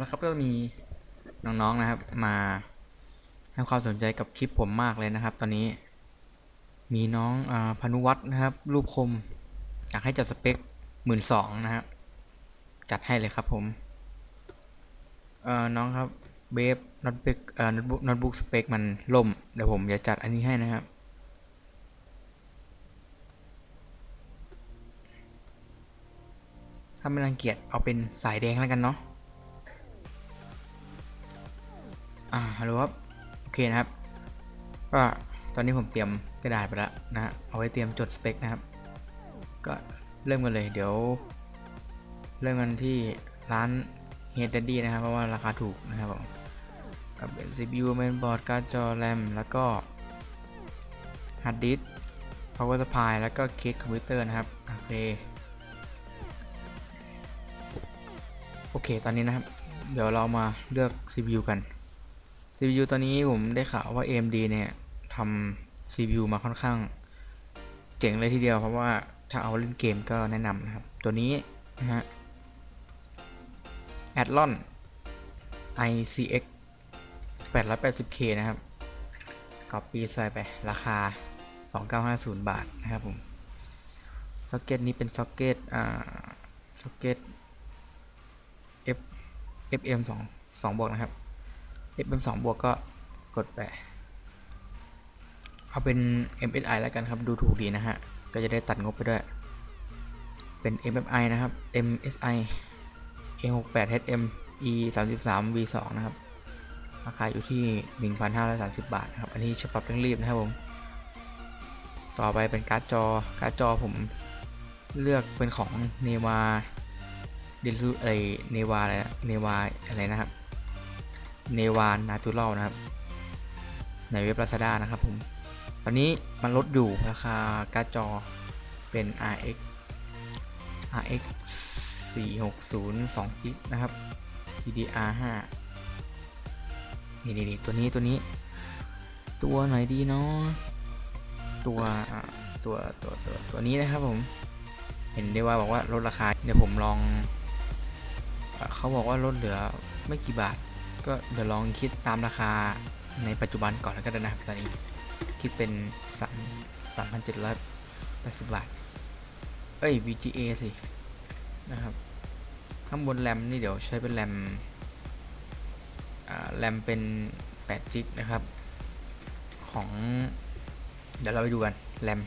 ละครับก็มีน้องๆนะครับ มาให้ความสนใจกับคลิปผมมากเลยนะครับ ตอนนี้ มีน้องอพนุวัฒน์นะครับ รูปคม อยากให้จัดสเปคหมื่นสองนะครับจัดให้เลยครับผมเอ่อน้องครับเบฟน็อตเบกเอ่อน็อตบุ๊กน็อตบุ๊กสเปคมันล่มเดี๋ยวผมจะจัดอันนี้ให้นะครับถ้าไม่รังเกียจเอาเป็นสายแดงแล้วกันเนาะ อ่าฮัลโหลครับ โอเคนะครับ ก็ตอนนี้ผมเตรียมกระดาษไปแล้วนะฮะเอาไว้เตรียมจดสเปคนะครับ ก็เริ่มกันเลย เดี๋ยว เริ่มกันที่ร้าน Head Daddy นะครับ เพราะว่าราคาถูกนะครับผมกับ CPU mainboard การ์ดจอ RAM แล้วก็ hard disk power supply แล้วก็เคสคอมพิวเตอร์นะครับ โอเค โอเค ตอนนี้นะครับ เดี๋ยวเรามาเลือก CPU กัน CPU ตอนนี้ผมได้ข่าวว่า AMD เนี่ยทำ CPU มาค่อนข้าง เจ๋งเลยทีเดียวเพราะว่าถ้าเอาเล่นเกมก็แนะนำนะครับ ตัวนี้นะฮะ Athlon ICX 880K นะครับ Copy ใส่ไปราคา 2950 บาทนะครับผมซ็อกเก็ตนี้เป็นซ็อกเก็ตอ่าซ็อกเก็ต F FM 2 2บวกนะครับ FM 2 บวกก็กดไป เอาเป็น MSI แล้วกันครับ ดูถูกดีนะฮะ ก็จะได้ตัดงบไปด้วย เป็น MFI นะครับ MSI A68HM E 33 V2 นะครับ ราคาอยู่ที่ 1,530 บาทนะครับ อันนี้ฉบับเร่งรีบนะครับผม ต่อไปเป็นการ์ดจอ การ์ดจอผมเลือกเป็นของ Neva เดนซูอะไรเนวาอะไรนะเนวาอะไรนะครับ เนวานนาตูรัลนะครับ ในเว็บ Lazada นะครับผม ตอนนี้มันลดอยู่ราคาการ์ดจอเป็น RX RX 460 2 g นะครับ DDR5 นี่นี่ตัวนี้ตัวนี้ ตัวไหนดีเนาะตัวตัวตัวตัวตัวนี้นะครับผม เห็นได้ว่าบอกว่าลดราคา เดี๋ยวผมลอง เขาบอกว่าลดเหลือไม่กี่บาท ก็เดี๋ยวลองคิดตามราคาในปัจจุบันก่อนแล้วก็ได้นะครับตอนนี้คิดเป็น3 3,780 บาท เอ้ย VGA สินะครับ ข้างบนแรมนี่เดี๋ยวใช้เป็นแรมแรมเป็น8 g ิกนะครับ ของ เดี๋ยวเราไปดูกันแรม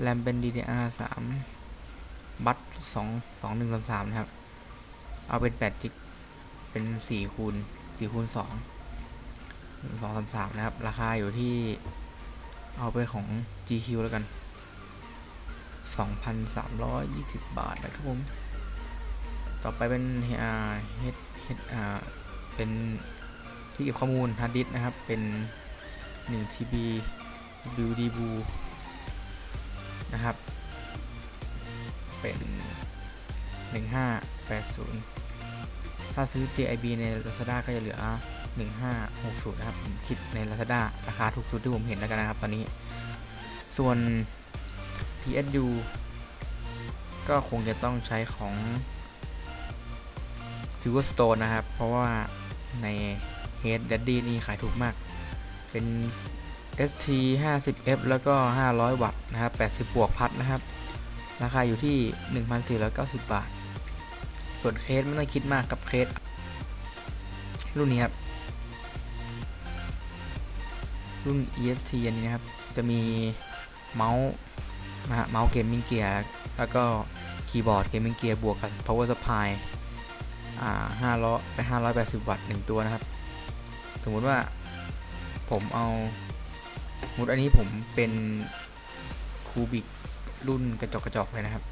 แรมเป็น DDR 3บัต2 2 1 3 3นะครับ เอาเป็น8 g ิก เป็น4คูณ4คูณ2 1 2 3 3นะครับ ราคาอยู่ที่เอาเป็นของ GQ แล้วกัน 2,320 บาทนะครับผม ต่อไปเป็นอ่า H H อ่าเป็นที่เก็บข้อมูลฮาร์ดดิสก์นะครับ เป็น1 TB WD b u นะครับ เป็น 1580 ถ้าซื้อ JIB ใน Lazada ก็จะเหลือ 1560 นะครับ ผมคิดใน Lazada ราคาถูกสุดที่ผมเห็นแล้วกันนะครับตอนนี้ ส่วน PSU ก็คงจะต้องใช้ของ Silverstone นะครับ เพราะว่าใน Head Daddy นี่ขายถูกมาก เป็น ST 50F แล้วก็ 500 วัตต์นะครับ 80 บวกพัดนะครับ ราคาอยู่ที่ 1,490 บาท ส่วนเคสไม่ต้องคิดมากกับเคสรุ่นนี้ครับ รุ่น EST อันนี้นะครับ จะมีเมาส์นะฮะเมาส์เกมมิ่งเกียร์แล้วก็คีย์บอร์ดเกมมิ่งเกียร์บวกกับ power supply อ่า500ไป580วัตต์1ตัวนะครับ สมมุติว่าผมเอาสมมติอันนี้ผมเป็นคูบิกรุ่นกระจกกระจกเลยนะครับ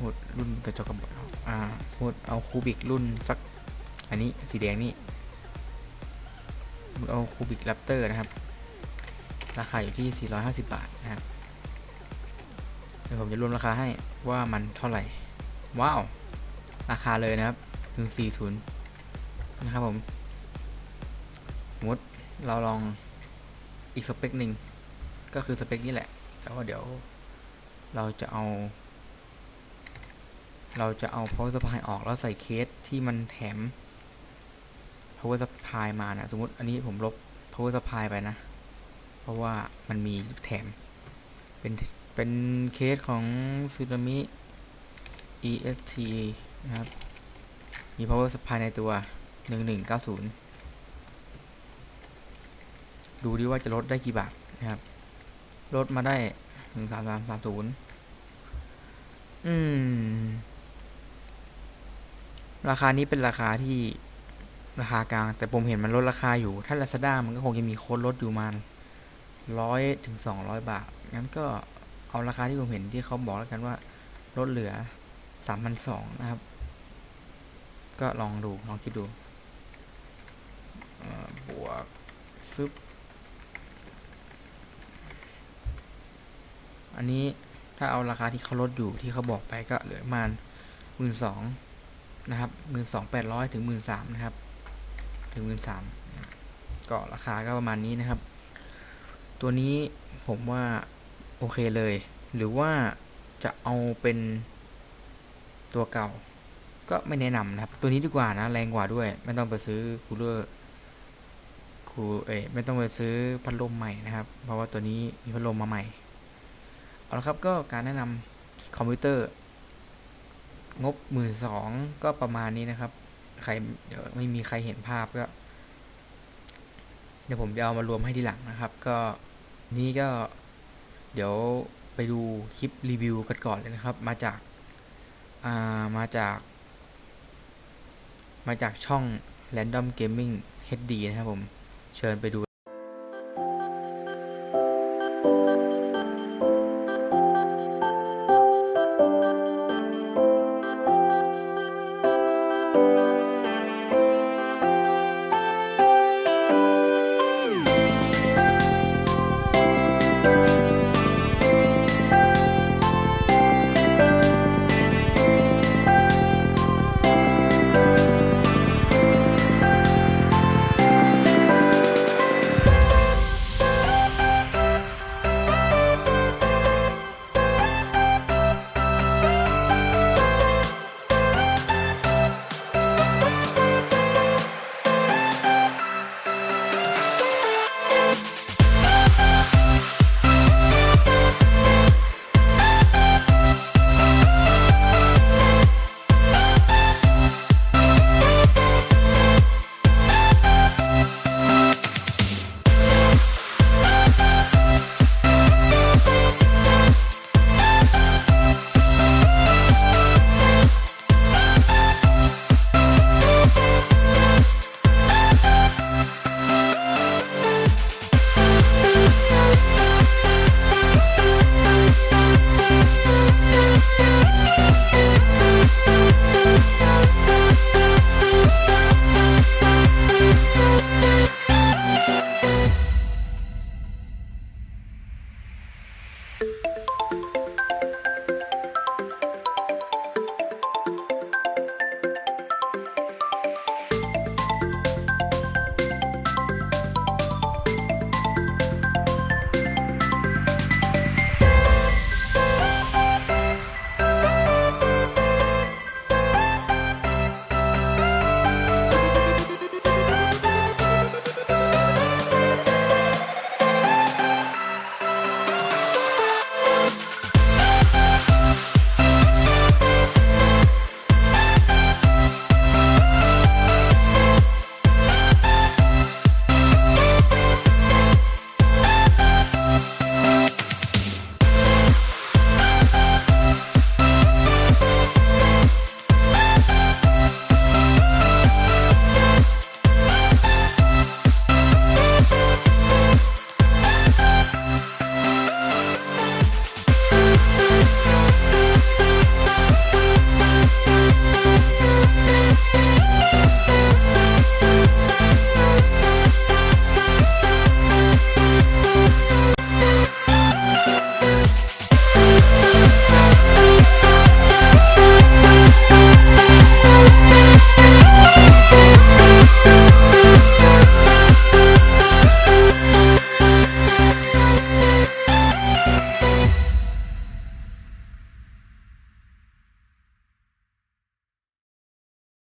มมติรุ่นกระจกกระจกอ่าสมมติเอาคูบิกรุ่นสัก อันนี้สีแดงนี่เอาคูบิกแรปเตอร์นะครับ ราคาอยู่ที่ 450 บาทนะครับเดี๋ยวผมจะรวมราคาให้ว่ามันเท่าไหร่ ว้าว ราคาเลยนะครับ ถึง 40 นะครับผมสมมติเราลองอีกสเปคหนึ่งก็คือสเปคนี้แหละ แต่ว่าเดี๋ยวเราจะเอา เราจะเอา power supply ออกแล้วใส่เคสที่มันแถม power supply มานะสมมติอันนี้ผมลบ power supply ไปนะ เพราะว่ามันมีแถม เป็นเป็นเคสของซูนามิ EST นะครับ มี power supply ในตัว 1190 ดูดิว่าจะลดได้กี่บาทนะครับ ลดมาได้ 13330 อืม ราคานี้เป็นราคาที่ราคากลาง แต่ผมเห็นมันลดราคาอยู่ ถ้า Lazada มันก็คงจะมีโค้ดลดอยู่ประมาร้อยถึงสองร้อยบาท งั้นก็เอาราคาที่ผมเห็นที่เขาบอกแล้วกันว่า ลดเหลือสามพันสองนะครับ ก็ลองดูลองคิดดูบวกซึบอันนี้ถ้าเอาราคาที่เขาลดอยู่ที่เขาบอกไปก็เหลือประมาณหมื่นสอง นะครับหมื่นสองแปดร้อยถึงหมื่นสามนะครับ ถึงหมื่นสามก็ราคาก็ประมาณนี้นะครับ ตัวนี้ผมว่าโอเคเลย หรือว่าจะเอาเป็นตัวเก่า ก็ไม่แนะนำนะครับ ตัวนี้ดีกว่านะ แรงกว่าด้วย ไม่ต้องไปซื้อคูลเลอร์คูเอ้ยไม่ต้องไปซื้อพัดลมใหม่นะครับ เพราะว่าตัวนี้มีพัดลมมาใหม่ เอาละครับก็การแนะนำคอมพิวเตอร์ งบหมื่นสองก็ประมาณนี้นะครับ ใครเดี๋ยวไม่มีใครเห็นภาพก็ เดี๋ยวผมจะเอามารวมให้ทีหลังนะครับ ก็นี่ก็เดี๋ยวไปดูคลิปรีวิวกันก่อนเลยนะครับ มาจากามาจาก มาจากช่อง Random Gaming HD นะครับผม เชิญไปดู